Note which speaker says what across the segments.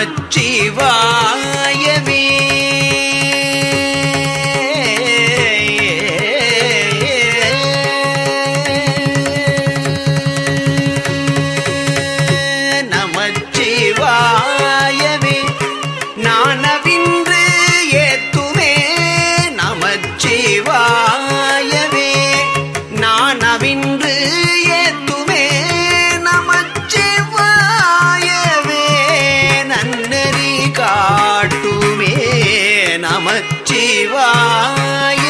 Speaker 1: நமச்சிவாயவே நமச்சிவாயவே நானவின்று ஏத்துமே. நமச்சிவாயவே நானவின்று ஏத்துமே. அறிவாய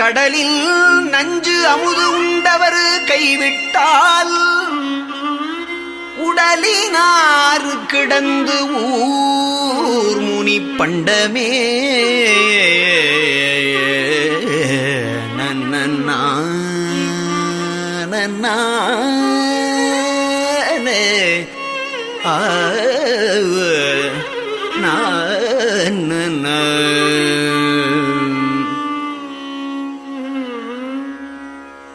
Speaker 1: கடலில் நஞ்சு அமுது உண்டவர் கைவிட்டால் உடலினாறு கிடந்து ஊர் முனி பண்டமே. நன்னா நன்னானே ஆ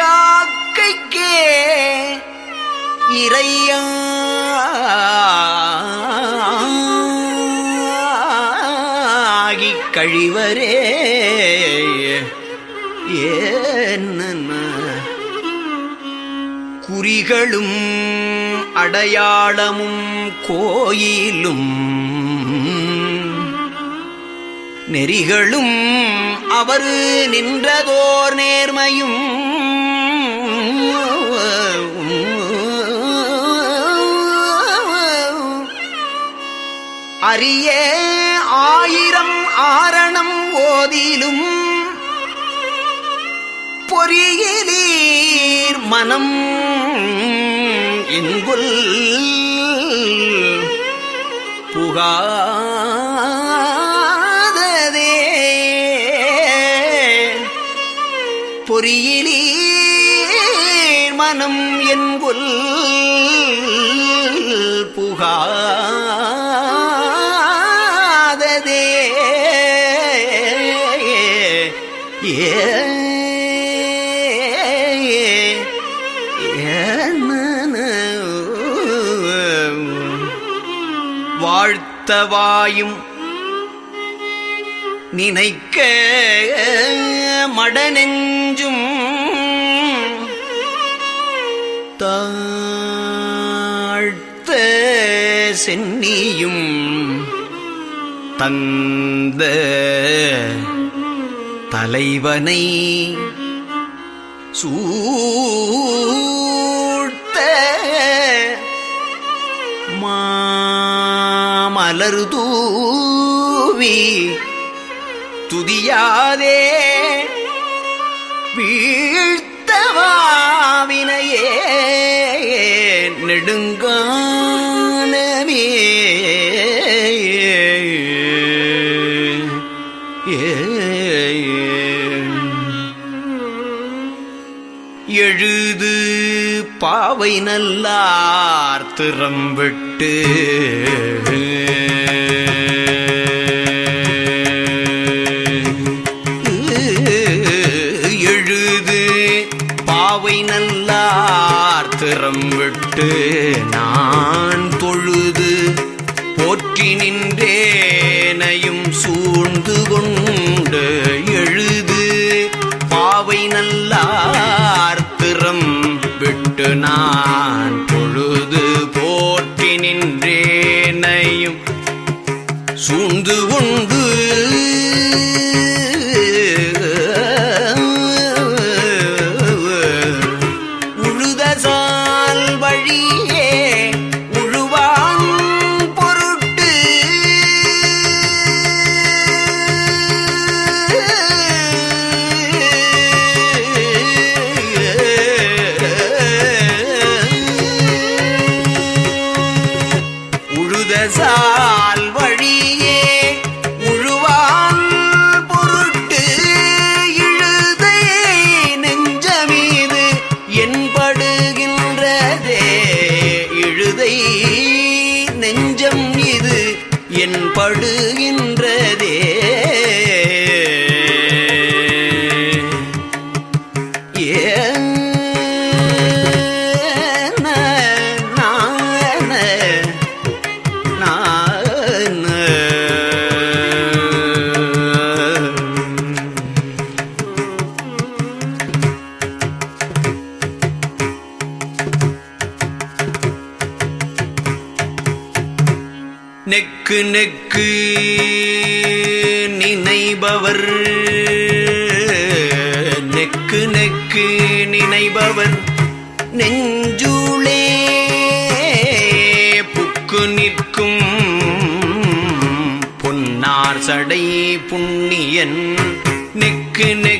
Speaker 1: காக்கைக்கே இறையாகி கழிவரே. என்ன குறிகளும் அடையாளமும் கோயிலும் நெறிகளும் அவர் நின்றதோர் நேர்மையும் அரிய ஆயிரம் ஆரணம் ஓதிலும் பொறியிலீர் மனம் எங்குல் புகார் என்குல் புகாததே. வாழ்த்தவாயும் நினைக்க மடநெஞ்சும் தாழ்த்த சென்னியும் தந்த தலைவனை சூழ்த்த மாமலர் தூவி துதியாதே வீழ்த்தவாவினையே நெடுங்கானமே. எழுது பாவை நல்லார் திறம்பிட்டு நெஞ்சுக்கு நினைபவன் நெஞ்சுளே புக்கு நிற்கும் பொன்னார் சடை புண்ணியன் நெக்கு நெக்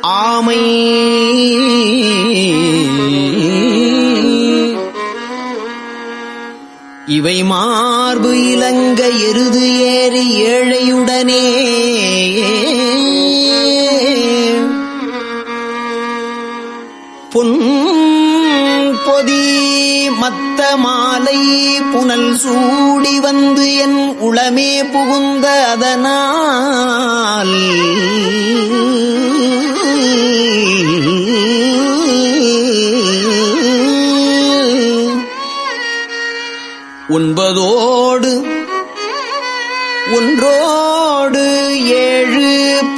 Speaker 2: ஆமை. இவை மார்பு இலங்க எருது ஏறி ஏழையுடனே. பொன் பொதி மத்த மாலை புனல் சூடி வந்து என் உளமே புகுந்த அதனால்.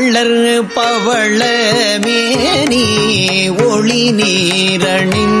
Speaker 2: உருவள்ளர் பவள மேனி ஒளி நீரணின்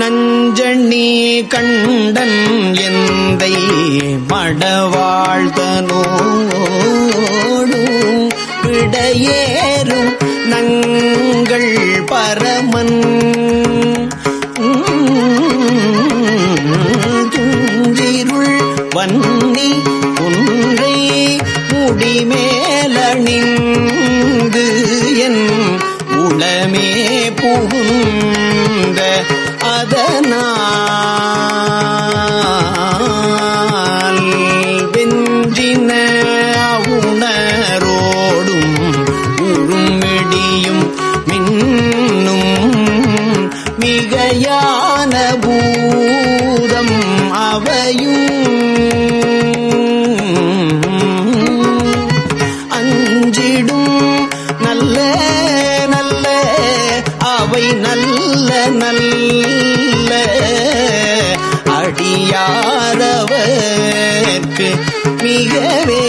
Speaker 2: நஞ்சணி கண்டன் எந்தை மடவாழ்தனோடு விடையேறும் நங்கள் பரமன். துஞ்சிருள் வன்னி ஒன்றை முடிமே அவை நல்ல நல்ல அடியாரவர்க்கு மிகவே.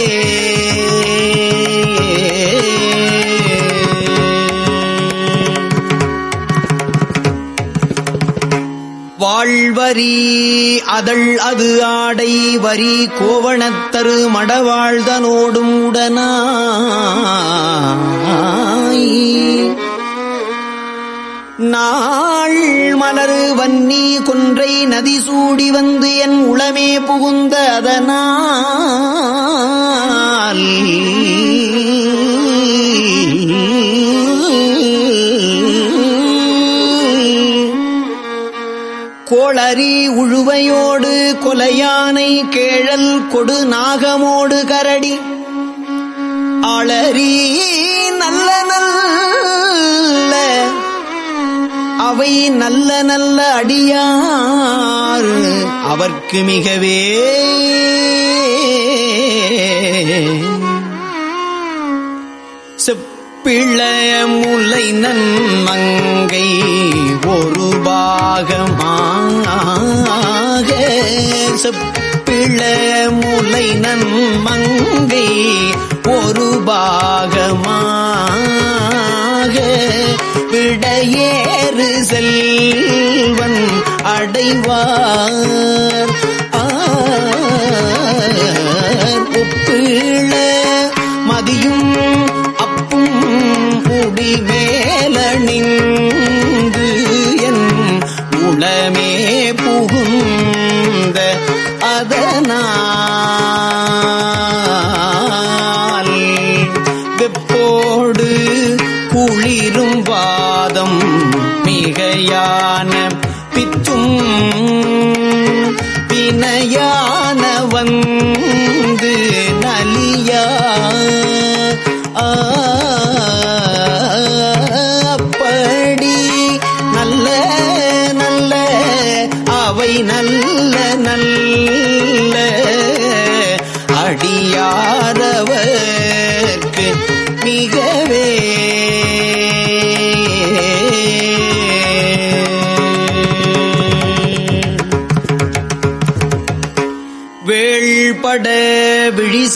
Speaker 2: வாழ்வரி அதள் அது ஆடை வரி கோவணத்தரு மடவாழ்தனோடும் உடனாய். நாள் மலரு வன்னி கொன்றை நதி சூடி வந்து என் உளமே புகுந்த அதனால். கோளரி உழுவையோடு கொலையானை கேழல் கொடு நாகமோடு கரடி. அளரி நல்ல நல்ல அவை நல்ல நல்ல அடியார். அவர்க்கு மிகவே செப்பிளைய முலை நன்மங்கை ஒரு பாகமாக. செப்பிளைய முலை நன்மங்கை ஒரு பாகமாக. விடையே விடையேறு செல்வன் அடைவார். ஒப்பிழ மதியும் அப்பும் முடி மேலணிந்து என் உளமே புகும்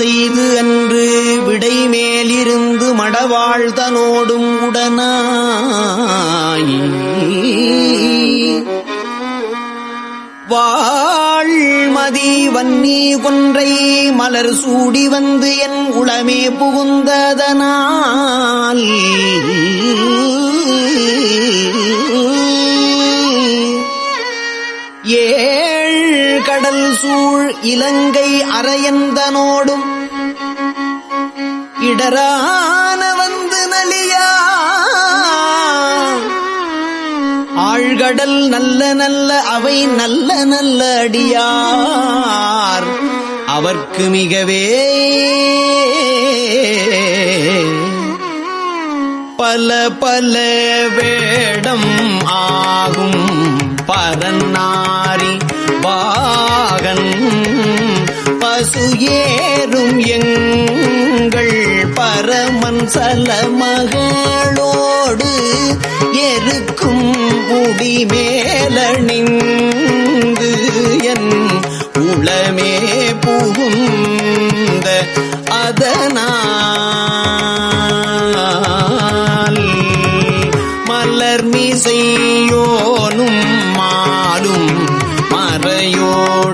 Speaker 2: செய்து அன்று விடை மேலிருந்து மடவாழ்தனோடும் உடனாய். வாழ்மதி வன்னி கொன்றை மலர் சூடி வந்து என் உளமே புகுந்ததனால். ஏழ் கடல் சூழ் இலங்கை அரையந்தனோடும் இடரான வந்து நலியா. ஆழ்கடல் நல்ல நல்ல அவை நல்ல நல்ல அடியார். அவர்க்கு மிகவே பல பல வேடம் ஆகும். பரநாரி வாகன் பசு ஏறும் எங்க சல மகளோடு எருக்கும் முடி மேலணிந்து என் உளமே புகுந்த அதனால் மலர் மீசையோனும் மாடும் மறையோடு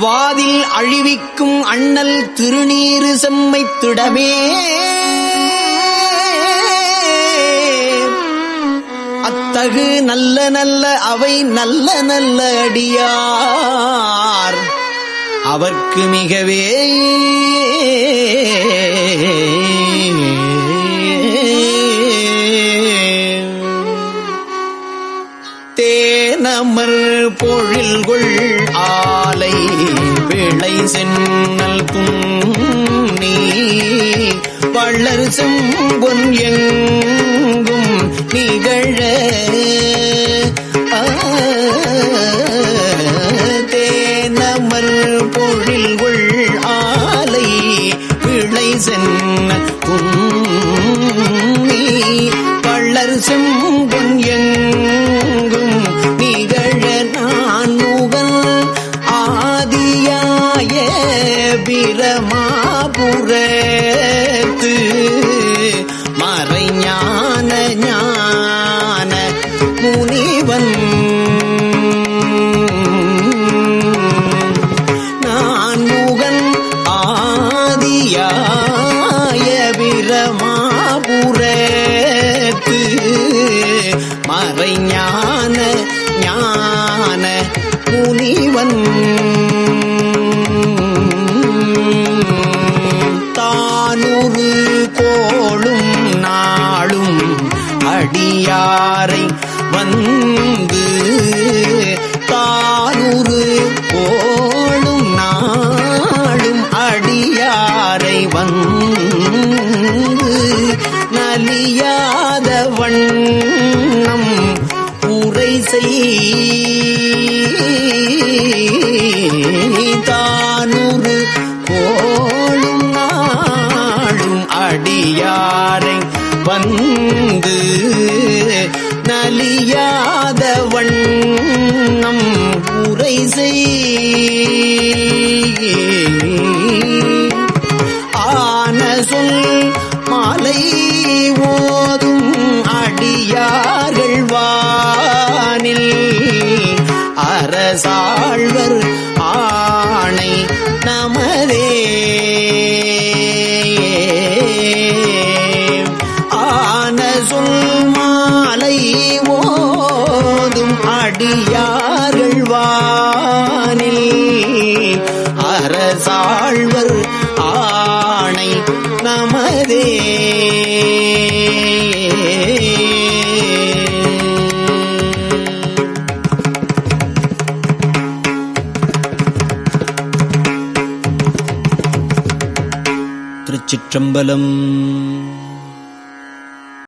Speaker 2: வாதில் அழிவிக்கும் அண்ணல் திருநீறு செம்மைத்திடமே அத்தகு நல்ல நல்ல அவை நல்ல நல்ல அடியார். அவர்க்கு மிகவே. தேனமர் பொழில்கொள் ஆலை விளை சென்னல் புன்னி. பள்ளர் செம்பொன் எங்கும் நிகழ. ஆ, தேனமர் பொழில்கொள் ஆலை விளை சென்ன புன்னி. பள்ளர் செம்பு பிரமாபுரத்து மறைஞான ஞான முனிவன். நான் முகன் ஆதியாய பிரமாபுரத்து மறைஞான யாரை வந்த நலியாத வண்ணம் உரை செய். चम्बलम्।